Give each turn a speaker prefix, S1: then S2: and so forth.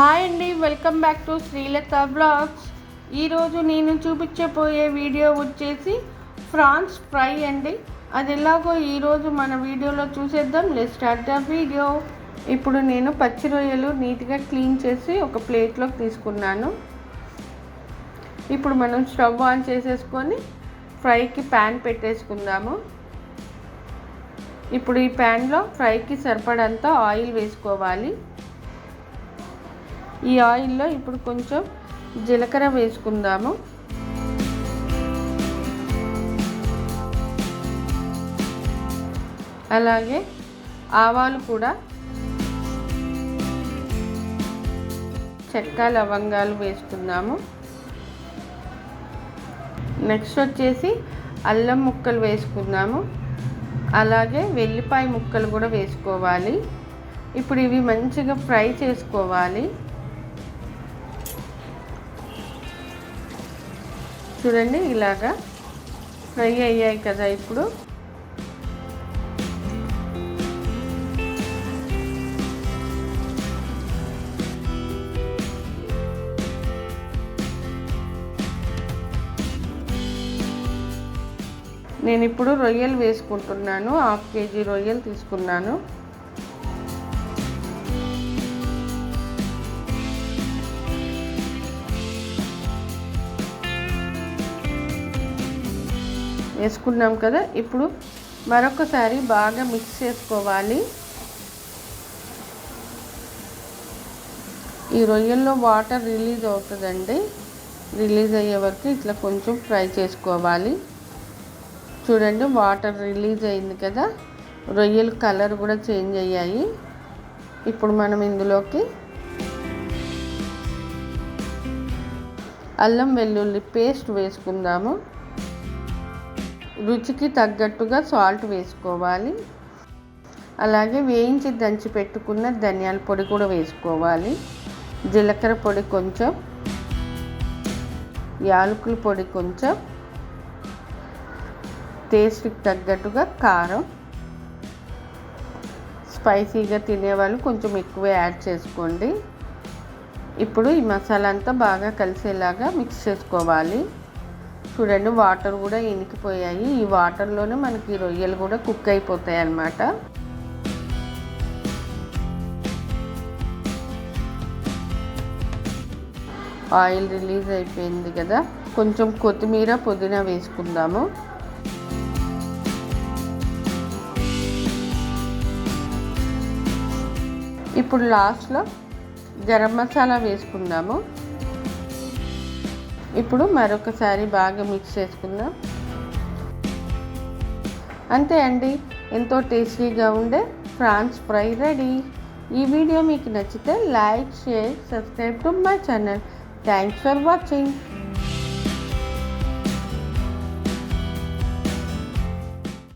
S1: Hi అండి welcome back to Srilatha blogs. ఈరోజు నేను చూపించబోయే వీడియో వచ్చేసి ఫ్రాన్స్ ఫ్రై అండి. అది ఎలాగో ఈరోజు మన వీడియోలో చూసేద్దాం. లెట్ స్టార్ట్ ద వీడియో ఇప్పుడు నేను పచ్చి రొయ్యలు నీట్గా క్లీన్ చేసి ఒక ప్లేట్లోకి తీసుకున్నాను. ఇప్పుడు మనం స్టవ్ ఆన్ చేసేసుకొని ఫ్రైకి ప్యాన్ పెట్టేసుకుందాము. ఇప్పుడు ఈ ప్యాన్లో ఫ్రైకి సరిపడంత ఆయిల్ వేసుకోవాలి. ఈ ఆయిల్లో ఇప్పుడు కొంచెం జీలకర్ర వేసుకుందాము. అలాగే ఆవాలు కూడా చెక్క లవంగాలు వేసుకుందాము. నెక్స్ట్ వచ్చేసి అల్లం ముక్కలు వేసుకుందాము. అలాగే వెల్లిపాయ ముక్కలు కూడా వేసుకోవాలి. ఇప్పుడు ఇవి మంచిగా ఫ్రై చేసుకోవాలి. చూడండి ఇలాగా ఫ్రై అయ్యాయి కదా ఇప్పుడు. నేను ఇప్పుడు రొయ్యలు వేసుకుంటున్నాను. హాఫ్ కేజీ రొయ్యలు తీసుకున్నాను. వేసుకున్నాం కదా ఇప్పుడు మరొకసారి బాగా మిక్స్ చేసుకోవాలి. ఈ రొయ్యల్లో వాటర్ రిలీజ్ అవుతుందండి. రిలీజ్ అయ్యే వరకు ఇట్లా కొంచెం ఫ్రై చేసుకోవాలి. చూడండి వాటర్ రిలీజ్ అయింది కదా. రొయ్యలు కలర్ కూడా చేంజ్ అయ్యాయి. ఇప్పుడు మనం ఇందులోకి అల్లం వెల్లుల్లి పేస్ట్ వేసుకుందాము. రుచికి తగ్గట్టుగా సాల్ట్ వేసుకోవాలి. అలాగే వేయించి దంచి పెట్టుకున్న ధనియాల పొడి కూడా వేసుకోవాలి. జీలకర్ర పొడి కొంచెం యాలకుల పొడి కొంచెం టేస్ట్కి తగ్గట్టుగా కారం. స్పైసీగా తినేవాళ్ళు కొంచెం ఎక్కువ యాడ్ చేసుకోండి. ఇప్పుడు ఈ మసాలా అంతా బాగా కలిసేలాగా మిక్స్ చేసుకోవాలి. చూడండి వాటర్ కూడా ఇనికిపోయాయి. ఈ వాటర్లోనే మనకి రొయ్యలు కూడా కుక్ అయిపోతాయి అన్నమాట. ఆయిల్ రిలీజ్ అయిపోయింది కదా. కొంచెం కొత్తిమీర పుదీనా వేసుకుందాము. ఇప్పుడు లాస్ట్లో గరం మసాలా వేసుకుందాము. ఇప్పుడు మరొకసారి బాగా మిక్స్ చేసుకుందాం. అంతే అండి. ఎంతో టేస్టీగా ఉండే ఫ్రాన్స్ ఫ్రై రెడీ. ఈ వీడియో మీకు నచ్చితే like share subscribe to my channel. Thanks for watching.